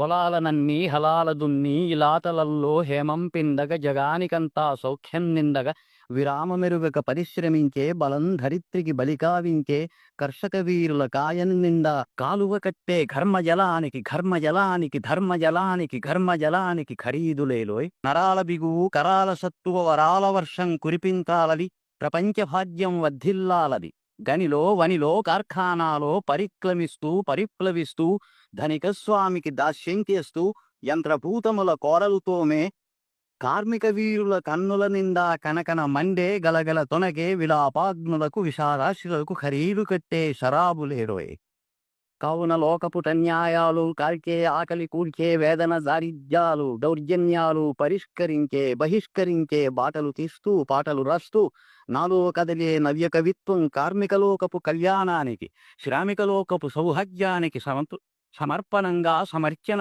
పొలాలనన్నీ హలాల దున్ని ఇలాతలల్లో హేమం పిందగ జగానికంతా సౌఖ్యం నిందగ విరామమెరుగక పరిశ్రమించే బలం ధరిత్రికి బలికావించే కర్షక వీరుల కాయం నిండా కాలువ కట్టే ఘర్మజలానికి ఘర్మజలానికి ధర్మజలానికి ఘర్మజలానికి ఖరీదులేలోయ్ నరాల బిగువు కరాల సత్తువ వరాల వర్షం కురిపించాలది ప్రపంచ భాగ్యం వర్ధిల్లాలది గనిలో వనిలో కార్ఖానాలో పరిక్రమిస్తూ పరిప్లవిస్తూ ధనిక స్వామికి దాస్యం చేస్తూ యంత్రభూతముల కోరలుతోమే కార్మిక వీరుల కన్నుల నిండా కనకన మండే గలగల తొనగే విలాపాగ్నులకు విషారాశులకు ఖరీదు కట్టే షరాబులేరోయ్ కావున లోకపుట న్యాయాలు కాల్చే ఆకలి కూల్చే వేదన దారిద్ర్యాలు దౌర్జన్యాలు పరిష్కరించే బహిష్కరించే బాటలు తీస్తూ పాటలు రాస్తూ నాలో కదిలే నవ్య కవిత్వం కార్మిక లోకపు కళ్యాణానికి శ్రామిక లోకపు సౌభాగ్యానికి సమర్పణంగా సమర్చన